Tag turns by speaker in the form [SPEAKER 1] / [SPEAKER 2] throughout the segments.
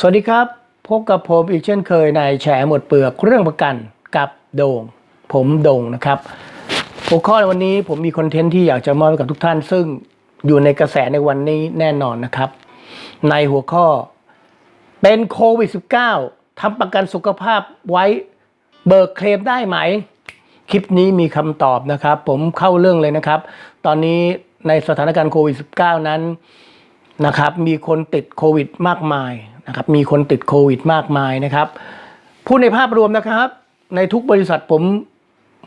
[SPEAKER 1] สวัสดีครับ พบกับผมอีกเช่นเคยในแฉหมดเปลือกเรื่องประกันกับโดง่งผมโด่งนะครับหัวข้อในวันนี้ผมมีคอนเทนต์ที่อยากจะมอบให้กับทุกท่าน ซึ่งอยู่ในกระแสในวันนี้แน่นอนนะครับ ในหัวข้อเป็นโควิด -19 ทำประกันสุขภาพไว้เบิกเคลมได้ไหม คลิปนี้มีคำตอบนะครับ ผมเข้าเรื่องเลยนะครับ ตอนนี้ในสถานการณ์โควิด -19 นั้นนะครับมีคนติดโควิดมากมาย นะครับมีคนติดโควิดมากมายนะครับพูดในภาพรวมนะครับ ในทุกบริษัทผม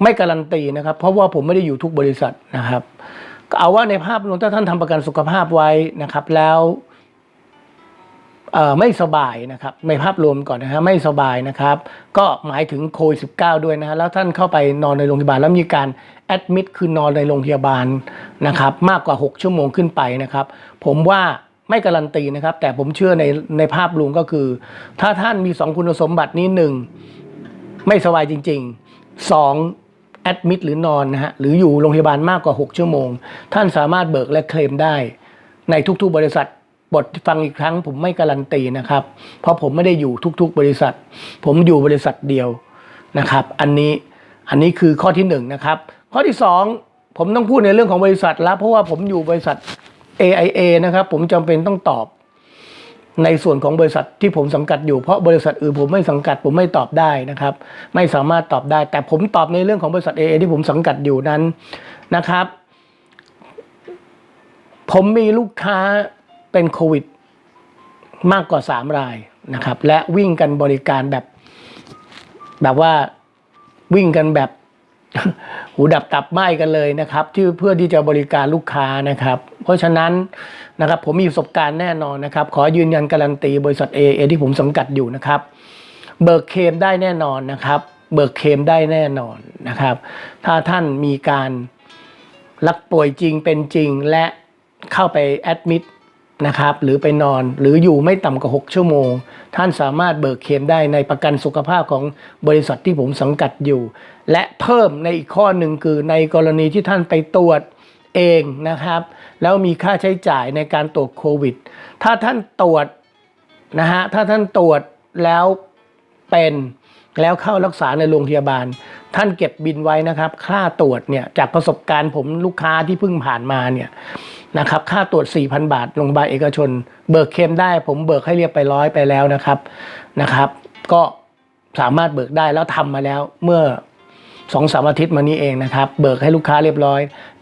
[SPEAKER 1] ไม่การันตีนะครับ เพราะว่าผมไม่ได้อยู่ทุกบริษัทนะครับก็เอาว่าในภาพรวมถ้าท่านทำประกันสุขภาพไว้นะครับ แล้วไม่สบายนะครับในภาพรวมก่อนนะฮะไม่สบายนะครับ ก็หมายถึงโควิด19ด้วยนะฮะแล้วท่านเข้าไปนอนในโรงพยาบาลแล้วมีการแอดมิดคือนอนในโรงพยาบาลนะครับ มากกว่า 6 ชั่วโมงขึ้นไปนะครับ ผมว่า ไม่การันตีนะครับ แต่ผมเชื่อในในภาพรวมก็คือ ถ้าท่านมี 2 คุณสมบัตินี้หนึ่งไม่สบายจริง ๆ 2. แอดมิดหรือนอนนะฮะหรืออยู่โรงพยาบาลมากกว่า 6 ชั่วโมง ท่านสามารถเบิกและเคลมได้ ในทุกๆ บริษัทบทฟังอีกครั้งผมไม่การันตีนะครับ เพราะผมไม่ได้อยู่ทุกๆ บริษัท ผมอยู่บริษัทเดียวนะครับ อันนี้อันนี้คือข้อที่หนึ่งนะครับข้อที่สองผมต้องพูดในเรื่องของบริษัทแล้วเพราะว่าผมอยู่บริษัท AIA นะครับ ผมจำเป็นต้องตอบในส่วนของบริษัทที่ผมสังกัดอยู่เพราะบริษัทอื่นผมไม่สังกัดผมไม่ตอบได้นะครับ ไม่สามารถตอบได้ แต่ผมตอบในเรื่องของบริษัท AA ที่ผมสังกัดอยู่นั้นนะครับ ผมมีลูกค้าเป็นโควิด มากกว่า 3 รายนะครับ และวิ่งกันบริการแบบ แบบว่าวิ่งกันแบบหูดับตับไหม้กันเลยนะครับ ที่เพื่อที่จะบริการลูกค้านะครับ เพราะฉะนั้นนะครับผมมีประสบการณ์แน่นอนนะครับ ขอยืนยันการันตีบริษัท A A ที่ผมสังกัดอยู่นะครับ เบิกเคมได้แน่นอนนะครับ เบิกเคมได้แน่นอนนะครับ ถ้าท่านมีการรักป่วยจริงเป็นจริงและเข้าไปแอดมิดนะครับหรือไปนอนหรืออยู่ไม่ต่ำกว่า 6 ชั่วโมง ท่านสามารถเบิกเคลมได้ในประกันสุขภาพของบริษัทที่ผมสังกัดอยู่ และเพิ่มในอีกข้อหนึ่งคือในกรณีที่ท่านไปตรวจ เองนะครับ แล้วมีค่าใช้จ่ายในการตรวจโควิด ถ้าท่านตรวจนะฮะถ้าท่านตรวจแล้วเป็นแล้วเข้ารักษาในโรงพยาบาล ท่านเก็บบินไว้นะครับ ค่าตรวจเนี่ยจากประสบการณ์ผมลูกค้าที่เพิ่งผ่านมาเนี่ยนะครับค่าตรวจ 4,000 บาทโรงพยาบาลเอกชน เบิกเคมได้ ผมเบิกให้เรียบไปร้อยไปแล้วนะครับนะครับ ก็สามารถเบิกได้แล้วทำมาแล้วเมื่อ สองสามอาทิตย์มานี้เองนะครับ เบิกให้ลูกค้าเรียบร้อย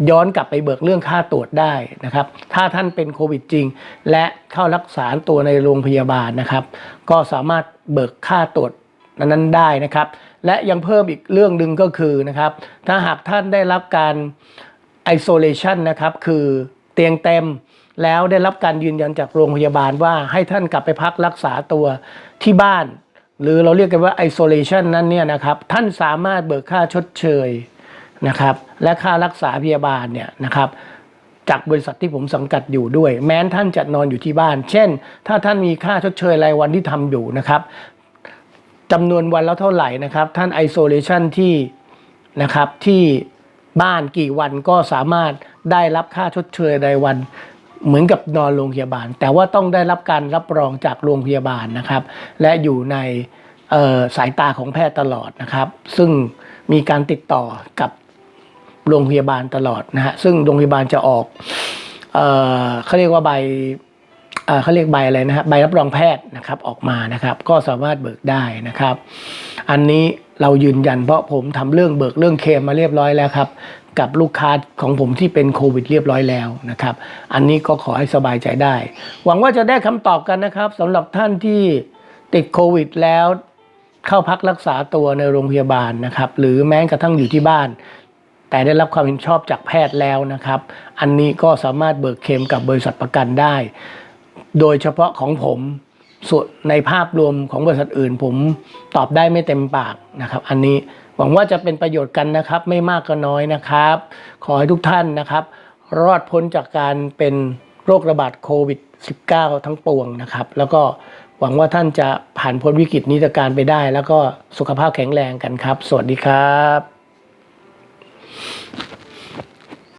[SPEAKER 1] ย้อนกลับไปเบิกเรื่องค่าตรวจได้นะครับ ถ้าท่านเป็นโควิดจริง และเข้ารักษาตัวในโรงพยาบาลนะครับ ก็สามารถเบิกค่าตรวจนั้นได้นะครับ และยังเพิ่มอีกเรื่องหนึ่งก็คือนะครับ ถ้าหากท่านได้รับการ isolation นะครับ คือเตียงเต็มแล้วได้รับการยืนยันจากโรงพยาบาลว่าให้ท่านกลับไปพักรักษาตัวที่บ้าน หรือเราเรียกกันว่า isolation นั้นเนี่ยนะครับ ท่านสามารถเบิกค่าชดเชยนะครับ และค่ารักษาพยาบาลเนี่ยนะครับจากบริษัทที่ผมสังกัดอยู่ด้วย แม้นท่านจะนอนอยู่ที่บ้าน เช่น ถ้าท่านมีค่าชดเชยรายวันที่ทำอยู่นะครับจำนวนวันแล้วเท่าไหร่นะครับ ท่านไอโซเลชันที่นะครับที่บ้านกี่วันก็สามารถได้รับค่าชดเชยรายวัน เหมือนกับนอนโรงพยาบาล แต่ว่าต้องได้รับการรับรองจากโรงพยาบาลนะครับ และอยู่ในสายตาของแพทย์ตลอดนะครับ ซึ่งมีการติดต่อกับโรงพยาบาลตลอดนะฮะซึ่งโรงพยาบาลจะออกเออเขาเรียกว่าใบเเขาเรียกใบอะไรนะฮะใบรับรองแพทย์นะครับออกมานะครับ ก็สามารถเบิกได้นะครับ อันนี้เรายืนยันเพราะผมทำเรื่องเบิกเรื่องเคมมาเรียบร้อยแล้วครับ กับลูกค้าของผมที่เป็นโควิดเรียบร้อยแล้วนะครับ อันนี้ก็ขอให้สบายใจได้ หวังว่าจะได้คำตอบกันนะครับสำหรับท่านที่ติดโควิดแล้วเข้าพักรักษาตัวในโรงพยาบาลนะครับ หรือแม้กระทั่งอยู่ที่บ้าน แต่ได้รับความเห็นชอบจากแพทย์แล้วนะครับ อันนี้ก็สามารถเบิกเคลมกับบริษัทประกันได้ โดยเฉพาะของผมส่วนในภาพรวมของบริษัทอื่น ผมตอบได้ไม่เต็มปากนะครับ อันนี้ หวังว่าจะเป็นประโยชน์กันนะครับ ไม่มากก็น้อยนะครับ ขอให้ทุกท่านนะครับ รอดพ้นจากการเป็นโรคระบาดโควิด -19 ทั้งปวงนะครับ แล้วก็หวังว่าท่านจะผ่านพ้นวิกฤตนี้จกการไปได้ แล้วก็สุขภาพแข็งแรงกันครับ สวัสดีครับ